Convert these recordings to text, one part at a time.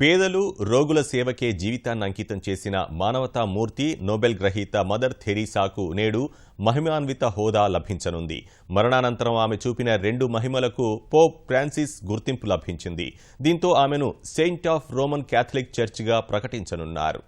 పేదలు రోగుల సేవకే జీవితాన్ని అంకితం చేసిన మానవతా మూర్తి నోబెల్ గ్రహీత మదర్ థెరీసాకు నేడు మహిమాన్విత హోదా లభించనుంది. మరణానంతరం ఆమె చూపిన రెండు మహిమలకు పోప్ ఫ్రాన్సిస్ గుర్తింపు లభించింది. దీంతో ఆమెను సెయింట్ ఆఫ్ రోమన్ క్యాథలిక్ చర్చిగా ప్రకటించనున్నారు.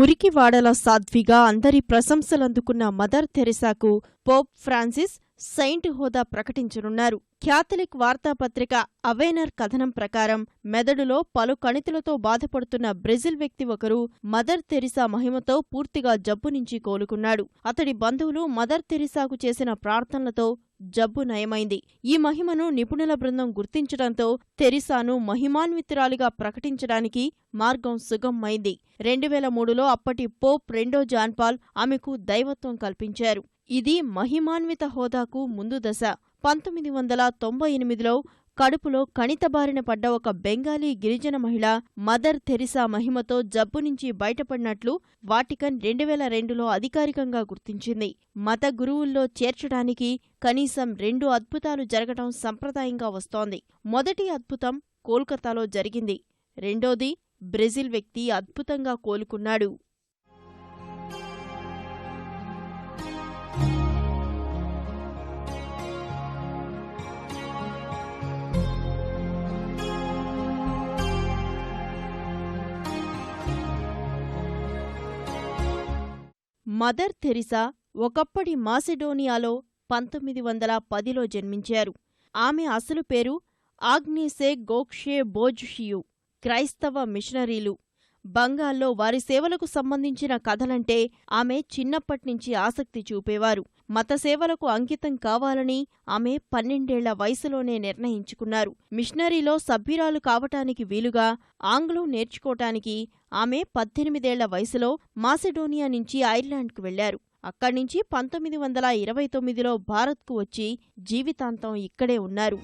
మురికివాడల సాధ్విగా అందరి ప్రశంసలందుకున్న మదర్ థెరిసాకు పోప్ ఫ్రాన్సిస్ సెయింట్ హోదా ప్రకటించనున్నారు. క్యాథలిక్ వార్తాపత్రిక అవేనర్ కథనం ప్రకారం మెదడులో పలు కణితులతో బాధపడుతున్న బ్రెజిల్ వ్యక్తి ఒకరు మదర్ తెరిసా మహిమతో పూర్తిగా జబ్బు నుంచి కోలుకున్నాడు. అతడి బంధువులు మదర్ తెరిసాకు చేసిన ప్రార్థనలతో జబ్బు నయమైంది. ఈ మహిమను నిపుణుల బృందం గుర్తించడంతో తెరిసాను మహిమాన్వితురాలిగా ప్రకటించడానికి మార్గం సుగమమైంది. రెండు వేల మూడులో అప్పటి పోప్ రెండో జాన్పాల్ ఆమెకు దైవత్వం కల్పించారు. ఇది మహిమాన్విత హోదాకు ముందు దశ. పంతొమ్మిది వందల తొంభై ఎనిమిదిలో కడుపులో కణితబారిన పడ్డ ఒక బెంగాలీ గిరిజన మహిళ మదర్ థెరిసా మహిమతో జబ్బు నుంచి బయటపడినట్లు వాటికన్ రెండు వేల రెండులో అధికారికంగా గుర్తించింది. మత గురువుల్లో చేర్చడానికి కనీసం రెండు అద్భుతాలు జరగటం సంప్రదాయంగా వస్తోంది. మొదటి అద్భుతం కోల్కతాలో జరిగింది. రెండోది బ్రెజిల్ వ్యక్తి అద్భుతంగా కోలుకున్నాడు. మదర్ థెరిసా ఒకప్పటి మాసిడోనియాలో పంతొమ్మిది వందల పదిలో జన్మించారు. ఆమె అసలు పేరు ఆగ్నేసే గోక్షే బోజ్షియు క్రైస్తవ మిషనరీలు. బంగాల్లో వారి సేవలకు సంబంధించిన కథలంటే ఆమె చిన్నప్పట్నుంచి ఆసక్తి చూపేవారు. మత సేవలకు అంకితం కావాలని ఆమె పన్నెండేళ్ళ వయసులోనే నిర్ణయించుకున్నారు. మిషనరీలో సభ్యురాలు కావటానికి వీలుగా ఆంగ్లం నేర్చుకోటానికి ఆమె పద్దెనిమిదేళ్ళ వయసులో మాసిడోనియా నుంచి ఐర్లాండ్కు వెళ్ళారు అక్కడ్నుంచి పంతొమ్మిది వందల ఇరవై తొమ్మిదిలో భారత్కు వచ్చి జీవితాంతం ఇక్కడే ఉన్నారు.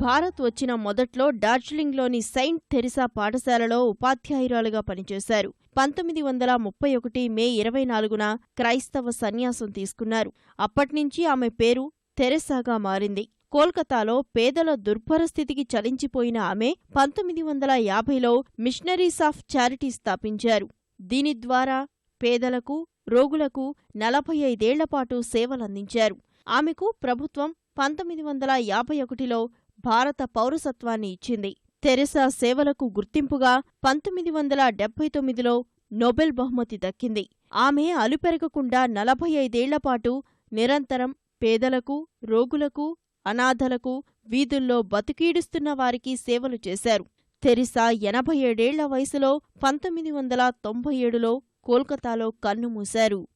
భారత్ వచ్చిన మొదట్లో డార్జిలింగ్లోని సెయింట్ థెరిసా పాఠశాలలో ఉపాధ్యాయురాలుగా పనిచేశారు. పంతొమ్మిది వందల ముప్పై ఒకటి మే ఇరవై నాలుగున క్రైస్తవ సన్యాసం తీసుకున్నారు. అప్పట్నుంచి ఆమె పేరు థెరెసాగా మారింది. కోల్కతాలో పేదల దుర్భర స్థితికి చలించిపోయిన ఆమె పంతొమ్మిది వందల యాభైలో మిషనరీస్ ఆఫ్ చారిటీ స్థాపించారు. దీని ద్వారా పేదలకు రోగులకు నలభై ఐదేళ్ళపాటు సేవలందించారు. ఆమెకు ప్రభుత్వం పంతొమ్మిది వందల యాభై ఒకటిలో భారత పౌరసత్వాన్ని ఇచ్చింది. తెరెసా సేవలకు గుర్తింపుగా పంతొమ్మిది వందల డెబ్బై తొమ్మిదిలో నోబెల్ బహుమతి దక్కింది. ఆమె అలుపెరగకుండా నలభై ఐదేళ్ళపాటు నిరంతరం పేదలకు రోగులకు అనాథలకు వీధుల్లో బతికీడుస్తున్న వారికి సేవలు చేశారు. తెరిసా ఎనభై ఏడేళ్ళ వయసులో పంతొమ్మిది వందల తొంభై ఏడులో కోల్కతాలో కన్నుమూశారు